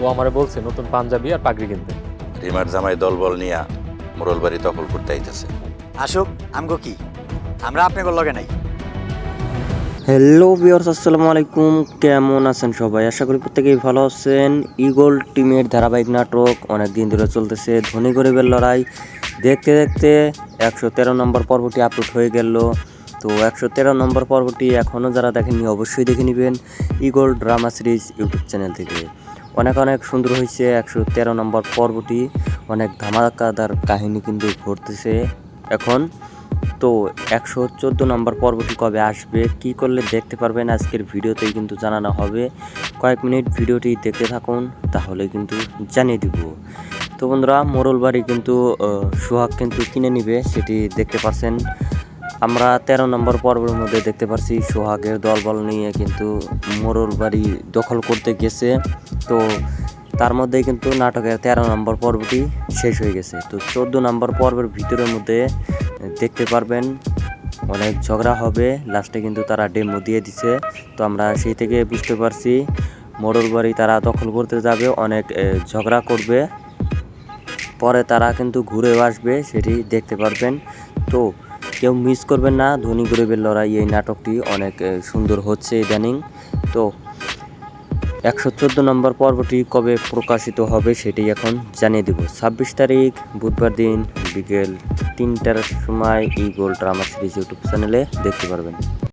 ও আমারে বলছে নতুন পাঞ্জাবি আর পাগড়ি কিনতে। রিমার জামাই দলবল নিয়া মোরল বাড়ি দখল করতে আইতেছে। আসুক আমগো কি? আমরা আপনাকে লগে নাই। হ্যালো ভিউয়ার্স আসসালামু আলাইকুম। কেমন আছেন সবাই? আশা করি প্রত্যেকেই ভালো আছেন। ইগল টিমের ধারাবাহিক নাটক অনেক দিন ধরে চলতেছে ধনী গরিবের লড়াই। দেখতে দেখতে একশো তেরো নম্বর পর্বটি আপলোড হয়ে গেল। তো একশো তেরো নম্বর পর্বটি এখনও যারা দেখেননি, অবশ্যই দেখে নেবেন eagle drama series YouTube channel থেকে। অনেক অনেক সুন্দর হয়েছে একশো তেরো নম্বর পর্বটি। অনেক ধামাকাদার কাহিনী কিন্তু ঘটতেছে এখন। তো একশো চোদ্দ নম্বর পর্বটি কবে আসবে, কি করলে দেখতে পারবেন আজকের ভিডিওতেই কিন্তু জানানো হবে। কয়েক মিনিট ভিডিওটি দেখতে থাকুন, তাহলে কিন্তু জানিয়ে দিব। তো বন্ধুরা মোরল বাড়ি কিন্তু সোহাগ কিন্তু কিনে নিবে, সেটি দেখতে পাচ্ছেন আমরা তেরো নম্বর পর্বের মধ্যে দেখতে পাচ্ছি সোহাগের দলবল নিয়ে কিন্তু মোরল বাড়ি দখল করতে গেছে। তো তার মধ্যে কিন্তু নাটকের তেরো নম্বর পর্বটি শেষ হয়ে গেছে। তো চোদ্দ নম্বর পর্বের ভিতরের মধ্যে দেখতে পারবেন, অনেক ঝগড়া হবে। লাস্টে কিন্তু তারা ডেমো দিয়ে দিছে। তো আমরা সেই থেকে বুঝতে পারছি মোড়ল বাড়ি তারা দখল করতে যাবে, অনেক ঝগড়া করবে। পরে তারা কিন্তু ঘুরেও আসবে, সেটি দেখতে পারবেন। তো কেউ মিস করবেন না, ধনী গরিবের লড়াই এই নাটকটি অনেক সুন্দর হচ্ছে ইদানিং। তো একশো চোদ্দ নম্বর পর্বটি কবে প্রকাশিত হবে সেটি এখন জানিয়ে দেব। ছাব্বিশ তারিখ, বুধবার দিন, বিকেল তিনটার সময় এই গোল ড্রামা সিরিজ ইউটিউব চ্যানেলে দেখতে পারবেন।